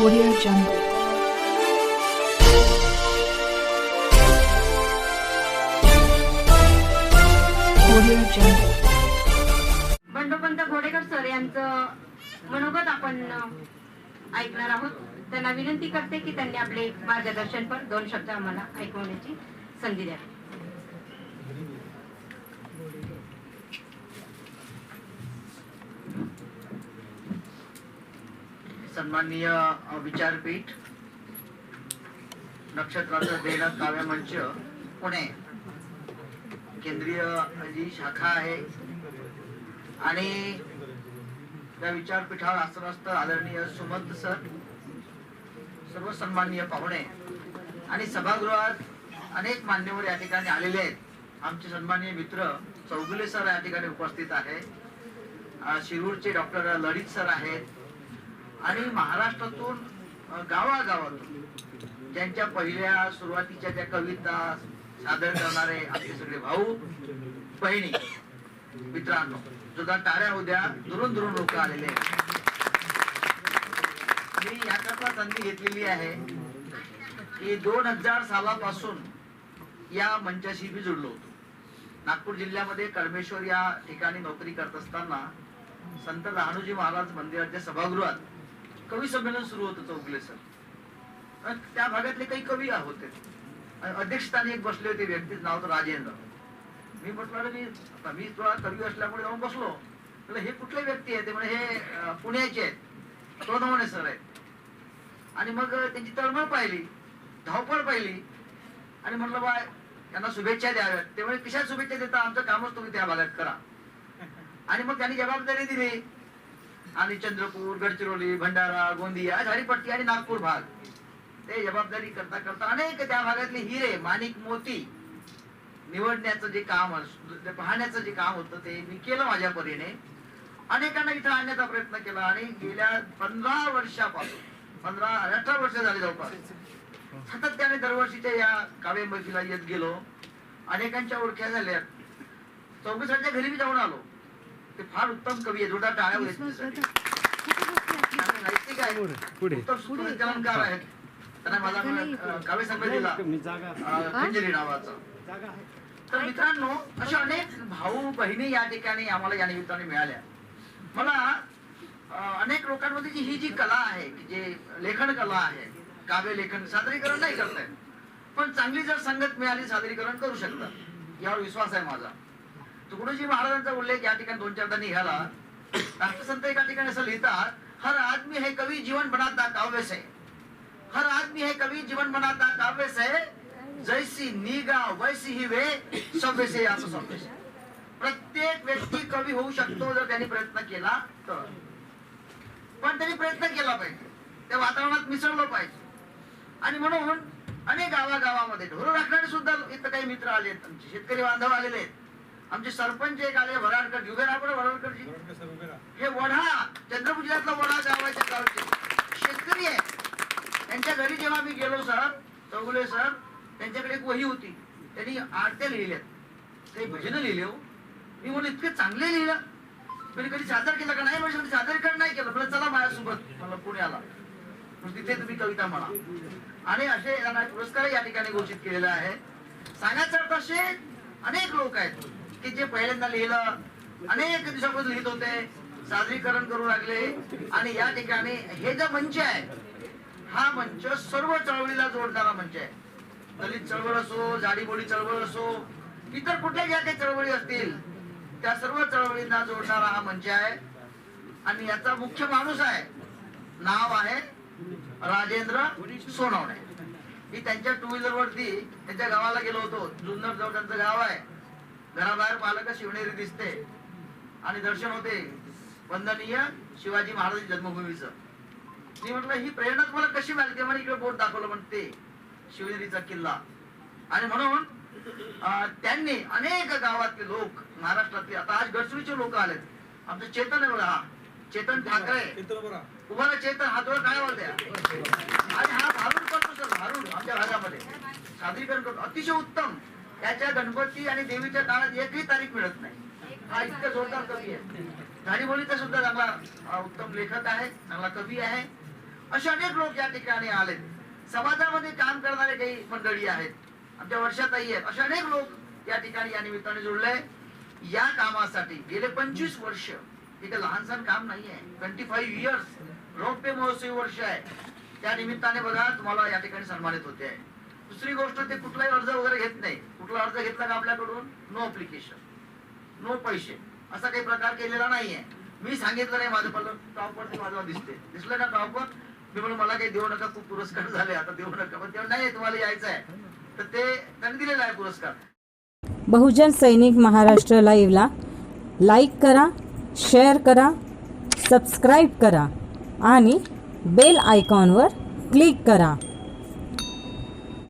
Audio Jungle. Audio Jungle. Bandopant Ghodekar sir यांचं मनोगत आपण ऐकणार आहोत त्यांना विनंती करते की त्यांनी आपले मार्गदर्शन पण दोन शब्द आम्हाला ऐकवण्याची संधी द्यावी सन्माननीय विचारपीठ नक्षत्राचं देणं काव्य मंच पुणे. केंद्रीय जी शाखा आहे. आणि त्या विचारपीठावर आसनस्थ आदरणीय सुमंत सर सर्व सन्माननीय पाहुणे आणि सभागृहात अनेक मान्यवर या ठिकाणी आलेले आहेत. आमचे सन्माननीय मित्र चौगुले सर या ठिकाणी उपस्थित आहे शिरूरचे डॉक्टर ललित सर आहेत. आणि महाराष्ट्रातून गावागावातून ज्यांच्या पहिल्या सुरुवातीच्या ज्या कविता सादर करणारे आपले सगळे भाऊ बहिणी मित्रांनो सुद्धा टाळ्या उद्या दुरून दुरून लोक आलेले आहेत. मी याकरता संधी घेतलेली आहे की दोन हजार सालापासून या मंचाशी मी जुडलो होतो. नागपूर जिल्ह्यामध्ये कळमेश्वर या ठिकाणी नोकरी करत असताना संत राहणूजी महाराज मंदिराच्या सभागृहात कवी संमेलन सुरू होतं चौगले सर. त्या भागातले काही कवी होते अध्यक्षस्थानी एक बसले होते व्यक्तीच नाव होतं राजेंद्र. मी म्हटलं मी मी थोडा कवी असल्यामुळे जाऊन बसलो. म्हटलं हे कुठले व्यक्ती आहे ते? म्हणजे हे पुण्याचे आहेत. सोनवणे सर आहेत. आणि मग त्यांची तळमळ पाहिली धावपळ पाहिली. आणि म्हटलं बा यांना शुभेच्छा द्याव्यात ते म्हणजे कशा शुभेच्छा देता? आमचं कामच तुम्ही त्या भागात करा. आणि मग त्यांनी जबाबदारी दिली. आणि चंद्रपूर गडचिरोली भंडारा गोंदिया झाडीपट्टी आणि नागपूर भाग. ते जबाबदारी करता करता अनेक त्या भागातले हिरे माणिक मोती निवडण्याचं जे काम अस- ते पाहण्याचं जे काम होतं ते मी केलं माझ्या परीने. अनेकांना इथं आणण्याचा प्रयत्न केला आणि गेल्या पंधरा वर्षापासून पंधरा अठरा वर्ष झाली जवळपास सातत्याने दरवर्षीच्या या काव्य येत गेलो. अनेकांच्या ओळख्या झाल्या. चौघीसांच्या घरी मी जाऊन आलो. ते फार उत्तम कवी आहे जोरदार टाळ्या नैतिक आहे उत्तम आहेत. त्यांना काव्य संघ दिला नावाचा. तर मित्रांनो अशा अनेक भाऊ बहिणी या ठिकाणी आम्हाला या निमित्ताने मिळाल्या. मला अनेक लोकांमध्ये जी ही जी कला आहे की जे लेखन कला आहे काव्य लेखन सादरीकरण नाही करतायत पण चांगली जर संगत मिळाली सादरीकरण करू शकतात. यावर विश्वास आहे माझा. तुकडोजी महाराजांचा उल्लेख या ठिकाणी दोन चारदा निघाला राष्ट्रसंत एका ठिकाणी असं लिहितात हर आदमी है कवी जीवन बनाता काव्य से हर आदमी है कवी जीवन बनाता काव्य से जैसी निगा वैसी ही वे सभ्य से आप सभ्य से प्रत्येक व्यक्ती कवी होऊ शकतो जर त्यांनी प्रयत्न केला तर. पण त्यांनी प्रयत्न केला पाहिजे. त्या वातावरणात मिसळलं पाहिजे. आणि म्हणून अनेक गावागावामध्ये ढोरं राखणारे सुद्धा इथं काही मित्र आले आहेत आमचे. शेतकरी बांधव आलेले आहेत. आमचे सरपंच एक आले वराडकर जुबेर आपण वराडकरजी. हे वढा चंद्रपूर जिल्ह्यातला वढा गावाच्या गावचे शेतकरी आहे. त्यांच्या घरी जेव्हा मी गेलो सर चौगुले सर त्यांच्याकडे एक वही होती. त्यांनी आरत्या लिहिल्यात काही भजन लिहिले हो. मी म्हणून इतके चांगले लिहिलं. मी कधी सादर केलं का? नाही म्हणजे सादरीकरण नाही केलं? मला चला माझ्यासोबत. मला पुण्याला तिथे तुम्ही कविता म्हणा. आणि असे पुरस्कार या ठिकाणी घोषित केलेला आहे सांगायचं अर्थ असे अनेक लोक आहेत. की जे पहिल्यांदा लिहिलं अनेक दिवसापासून लिहित होते सादरीकरण करू लागले. आणि या ठिकाणी हे जे मंच आहे हा मंच सर्व चळवळीला जोडणारा मंच आहे. दलित चळवळ असो जाडीबोडी चळवळ असो इतर कुठल्या ज्या काही चळवळी असतील त्या सर्व चळवळींना जोडणारा हा मंच आहे. आणि याचा मुख्य माणूस आहे नाव आहे राजेंद्र सोनवणे. मी त्यांच्या टू व्हीलर वरती त्यांच्या गावाला गेलो होतो. जुन्नर जवळ त्यांचं गाव आहे. घराबाहेर पाहिलं का शिवनेरी दिसते आणि दर्शन होते. वंदनीय शिवाजी महाराज जन्मभूमीचं. मी म्हटलं ही प्रेरणा तुम्हाला कशी मिळाली? ते म्हणे इकडे बोट दाखवलं म्हणते शिवनेरीचा किल्ला. आणि म्हणून त्यांनी अनेक गावातले लोक महाराष्ट्रातले आता आज गडचिरोलीचे लोक आलेत. आमचं चेतन आहे बघा हा. चेतन ठाकरे. तुम्हाला चेतन हातवर काय बोलते आणि हा भारूड करतो सर भारूड आमच्या भागामध्ये सादरीकरण करतो. अतिशय उत्तम. त्याच्या गणपती आणि देवीच्या काळात एकही तारीख मिळत नाही. हा इतका जोरदार कवी आहे. झाडीबोलीचा सुद्धा चांगला उत्तम लेखक आहे चांगला कवी आहे. असे अनेक लोक या ठिकाणी आले. समाजामध्ये काम करणारे काही मंडळी आहेत. आमच्या वर्षातही आहेत. असे अनेक लोक या ठिकाणी या निमित्ताने जुळले. या कामासाठी गेले पंचवीस वर्ष. हे काही लहानसहान काम नाही आहे. ट्वेंटी फाईव्ह इयर्स रौप्य महोत्सवी वर्ष आहे. त्या निमित्ताने बघा तुम्हाला या ठिकाणी सन्मानित होते आहे. दुसरी गोष्ट ते कुठलाही अर्ज वगैरे घेत नाही. कुठला अर्ज घेतला का आपल्याकडून? नो अप्लिकेशन नो पैसे. असा काही प्रकार केलेला नाहीये. मी सांगितलं नाही माझं पल्लं टॉपवरती माझं दिसते दिसलं ना टॉपवर मी म्हणून मला काही देऊ नका खूप पुरस्कार झाले आता देऊ नका. पण तेव्हा नाही तुम्हाला यायचं आहे. तर ते त्यांनी दिलेला आहे पुरस्कार. बहुजन सैनिक महाराष्ट्र लाईव्हला लाईक करा शेअर करा सबस्क्राईब करा आणि बेल आयकॉनवर क्लिक करा.